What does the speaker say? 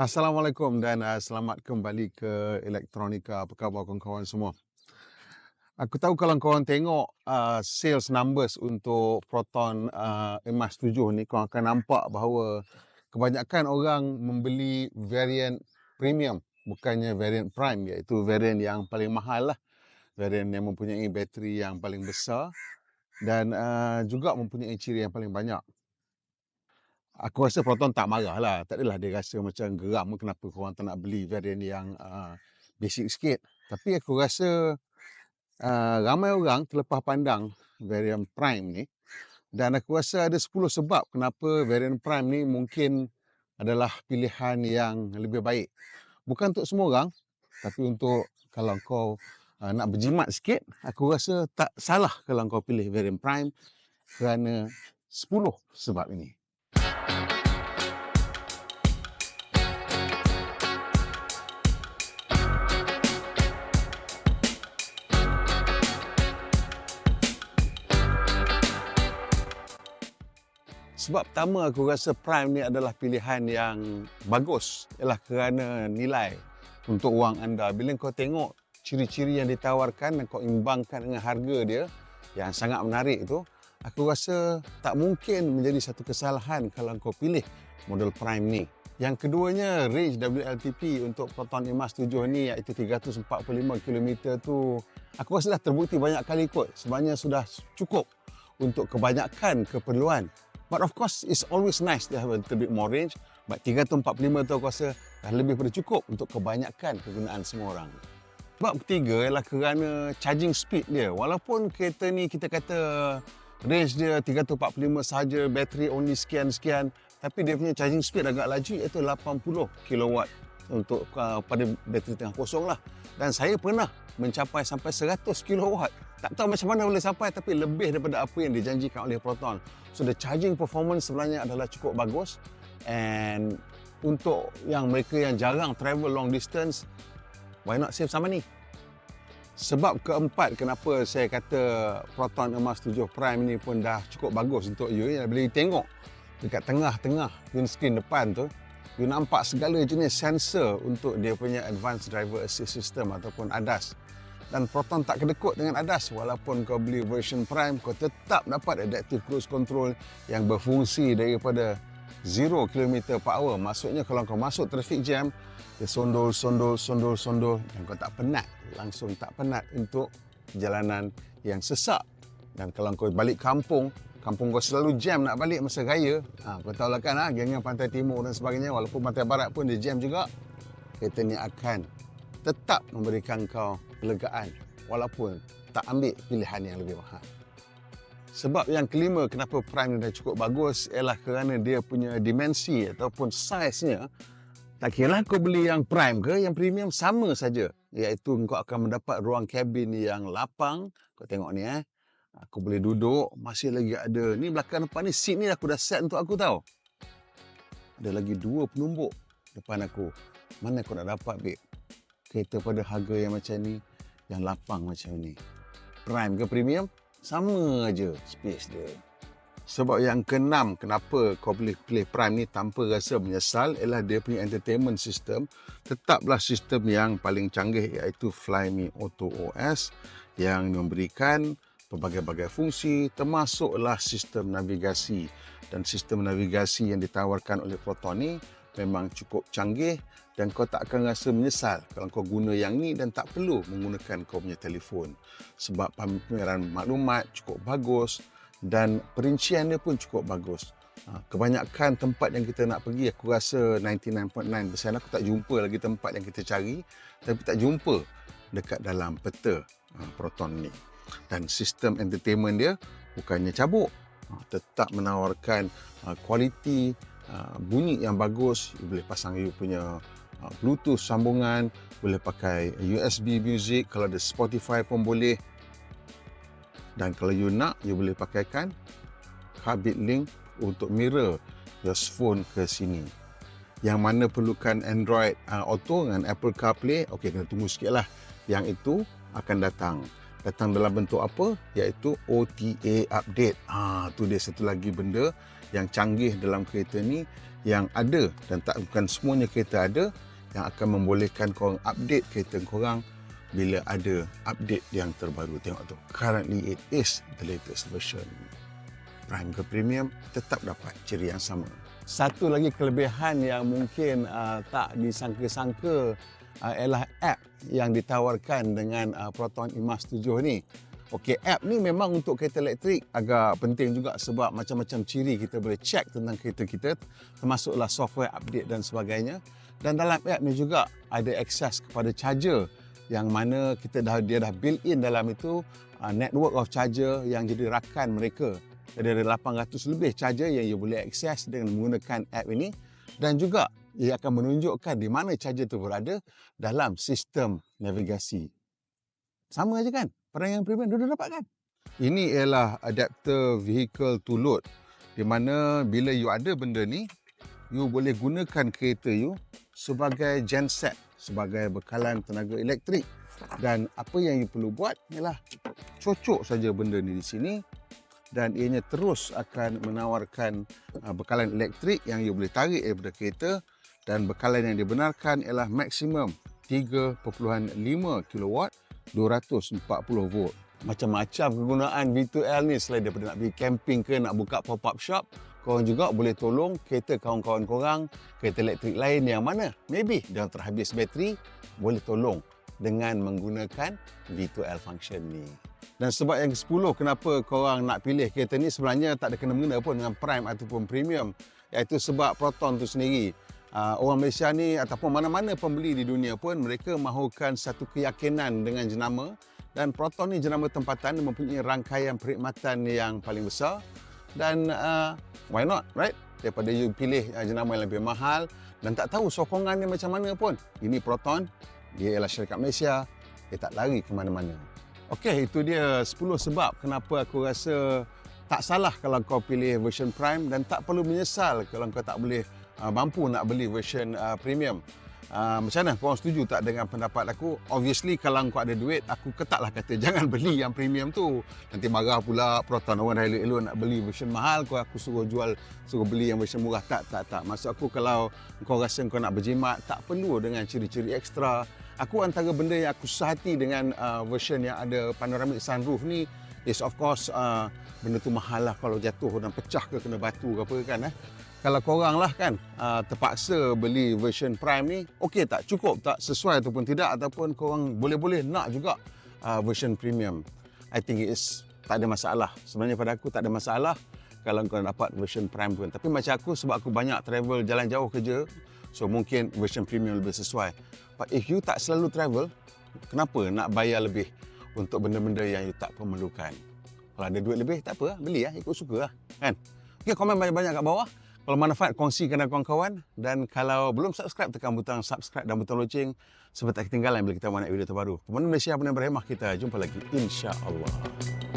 Assalamualaikum dan uh, selamat kembali ke Elektronika. Apa khabar kawan-kawan semua? Aku tahu kalau kawan tengok uh, sales numbers untuk Proton uh, Emas 7 ni, kau akan nampak bahawa kebanyakan orang membeli variant premium bukannya variant prime iaitu variant yang paling mahal lah. Variant yang mempunyai bateri yang paling besar dan uh, juga mempunyai ciri yang paling banyak aku rasa Proton tak marah lah. Tak adalah dia rasa macam geram kenapa korang tak nak beli variant yang uh, basic sikit. Tapi aku rasa uh, ramai orang terlepas pandang variant Prime ni. Dan aku rasa ada 10 sebab kenapa variant Prime ni mungkin adalah pilihan yang lebih baik. Bukan untuk semua orang, tapi untuk kalau kau uh, nak berjimat sikit, aku rasa tak salah kalau kau pilih variant Prime kerana 10 sebab ini. Sebab pertama aku rasa Prime ni adalah pilihan yang bagus ialah kerana nilai untuk wang anda. Bila kau tengok ciri-ciri yang ditawarkan dan kau imbangkan dengan harga dia yang sangat menarik tu, aku rasa tak mungkin menjadi satu kesalahan kalau kau pilih model Prime ni. Yang keduanya range WLTP untuk Proton Emas 7 ni iaitu 345 km tu aku rasa dah terbukti banyak kali kot. Sebenarnya sudah cukup untuk kebanyakan keperluan But of course, it's always nice to have a little bit more range. But 345 tu aku rasa dah lebih pada cukup untuk kebanyakan kegunaan semua orang. Sebab ketiga ialah kerana charging speed dia. Walaupun kereta ni kita kata range dia 345 saja, bateri only sekian-sekian. Tapi dia punya charging speed agak laju iaitu 80 kW untuk uh, pada bateri tengah kosong lah. Dan saya pernah mencapai sampai 100 kW tak tahu macam mana boleh sampai tapi lebih daripada apa yang dijanjikan oleh Proton. So the charging performance sebenarnya adalah cukup bagus and untuk yang mereka yang jarang travel long distance why not save sama ni? Sebab keempat kenapa saya kata Proton Emas 7 Prime ni pun dah cukup bagus untuk you. Bila you tengok dekat tengah-tengah windscreen depan tu you nampak segala jenis sensor untuk dia punya advanced driver assist system ataupun ADAS dan Proton tak kedekut dengan ADAS walaupun kau beli version Prime kau tetap dapat adaptive cruise control yang berfungsi daripada 0 km per hour. Maksudnya kalau kau masuk traffic jam dia sondol sondol sondol sondol dan kau tak penat langsung tak penat untuk jalanan yang sesak. Dan kalau kau balik kampung kampung kau selalu jam nak balik masa raya ha, kau tahu lah kan ha, geng-geng pantai timur dan sebagainya walaupun pantai barat pun dia jam juga kereta ni akan tetap memberikan kau kelegaan walaupun tak ambil pilihan yang lebih mahal. Sebab yang kelima kenapa Prime ni dah cukup bagus ialah kerana dia punya dimensi ataupun saiz-nya tak kira kau beli yang Prime ke yang Premium sama saja iaitu kau akan mendapat ruang kabin yang lapang. Kau tengok ni eh. Aku boleh duduk, masih lagi ada. Ni belakang depan ni seat ni aku dah set untuk aku tahu. Ada lagi dua penumbuk depan aku. Mana kau nak dapat, babe? Kereta pada harga yang macam ni yang lapang macam ni. Prime ke premium? Sama aja space dia. Sebab yang keenam kenapa kau boleh pilih Prime ni tanpa rasa menyesal ialah dia punya entertainment system tetaplah sistem yang paling canggih iaitu Flyme Auto OS yang memberikan pelbagai-bagai fungsi termasuklah sistem navigasi dan sistem navigasi yang ditawarkan oleh Proton ni memang cukup canggih dan kau tak akan rasa menyesal kalau kau guna yang ni dan tak perlu menggunakan kau punya telefon sebab pameran maklumat cukup bagus dan perincian dia pun cukup bagus. Ha, kebanyakan tempat yang kita nak pergi aku rasa 99.9% aku tak jumpa lagi tempat yang kita cari tapi tak jumpa dekat dalam peta ha, Proton ni. Dan sistem entertainment dia bukannya cabuk. Ha, tetap menawarkan kualiti Ah, bunyi yang bagus. You boleh pasang you punya bluetooth sambungan boleh pakai USB music. Kalau ada Spotify pun boleh. Dan kalau you nak you boleh pakaikan heartbeat link untuk mirror your phone ke sini. Yang mana perlukan Android uh, Auto dengan Apple CarPlay okey kena tunggu sikit lah. Yang itu akan datang datang dalam bentuk apa iaitu OTA update ah tu dia satu lagi benda yang canggih dalam kereta ni yang ada dan tak bukan semuanya kereta ada yang akan membolehkan korang update kereta korang bila ada update yang terbaru. Tengok tu. Currently it is the latest version. Prime ke Premium tetap dapat ciri yang sama. Satu lagi kelebihan yang mungkin uh, tak disangka-sangka uh, ialah app yang ditawarkan dengan uh, Proton IMAS 7 ni. Okey, app ni memang untuk kereta elektrik agak penting juga sebab macam-macam ciri kita boleh check tentang kereta kita termasuklah software update dan sebagainya. Dan dalam app ni juga ada akses kepada charger yang mana kita dah dia dah built in dalam itu uh, network of charger yang jadi rakan mereka ada 800 lebih charger yang you boleh akses dengan menggunakan app ini dan juga ia akan menunjukkan di mana charger itu berada dalam sistem navigasi. Sama aja kan? Perang yang premium dah dapat kan? Ini ialah adapter vehicle to load di mana bila you ada benda ni you boleh gunakan kereta you sebagai genset sebagai bekalan tenaga elektrik dan apa yang you perlu buat ialah cocok saja benda ni di sini dan ianya terus akan menawarkan uh, bekalan elektrik yang you boleh tarik daripada kereta dan bekalan yang dibenarkan ialah maksimum 3.5 kW 240 volt. Macam-macam kegunaan V2L ni selain daripada nak pergi camping ke nak buka pop-up shop, korang juga boleh tolong kereta kawan-kawan korang, kereta elektrik lain yang mana maybe dia terhabis bateri, boleh tolong dengan menggunakan V2L function ni. Dan sebab yang ke-10 kenapa korang nak pilih kereta ni? Sebenarnya tak ada kena-mengena pun dengan prime ataupun premium. Iaitu sebab Proton tu sendiri. Uh, orang Malaysia ni ataupun mana-mana pembeli di dunia pun mereka mahukan satu keyakinan dengan jenama. Dan Proton ni jenama tempatan yang mempunyai rangkaian perkhidmatan yang paling besar. Dan uh, why not right? Daripada you pilih uh, jenama yang lebih mahal dan tak tahu sokongannya macam mana pun. Ini Proton dia ialah syarikat Malaysia dia tak lari ke mana-mana Okey, itu dia 10 sebab kenapa aku rasa tak salah kalau kau pilih version Prime dan tak perlu menyesal kalau kau tak boleh uh, mampu nak beli version uh, Premium. Uh, macam mana? Kau setuju tak dengan pendapat aku? Obviously kalau kau ada duit, aku ketaklah kata jangan beli yang premium tu. Nanti marah pula Proton orang dah elok-elok nak beli version mahal, kau aku suruh jual, suruh beli yang version murah. Tak, tak, tak. Maksud aku kalau kau rasa kau nak berjimat, tak perlu dengan ciri-ciri ekstra aku antara benda yang aku susah hati dengan uh, version yang ada panoramic sunroof ni is of course uh, benda tu mahal lah kalau jatuh dan pecah ke kena batu ke apa kan eh. Kalau korang lah kan uh, terpaksa beli version prime ni okey tak cukup tak sesuai ataupun tidak ataupun korang boleh-boleh nak juga uh, version premium. I think it is tak ada masalah. Sebenarnya pada aku tak ada masalah kalau kau dapat version prime pun. Tapi macam aku sebab aku banyak travel jalan jauh kerja so mungkin version premium lebih sesuai. But if you tak selalu travel, kenapa nak bayar lebih untuk benda-benda yang you tak perlukan? Kalau ada duit lebih, tak apa, beli lah, ikut suka lah. Kan? Okay, komen banyak-banyak kat bawah. Kalau manfaat, kongsikan dengan kawan-kawan. Dan kalau belum subscribe, tekan butang subscribe dan butang loceng supaya tak ketinggalan bila kita buat video terbaru. Pemenang Malaysia, pemenang berhemah kita. Jumpa lagi, insya Allah.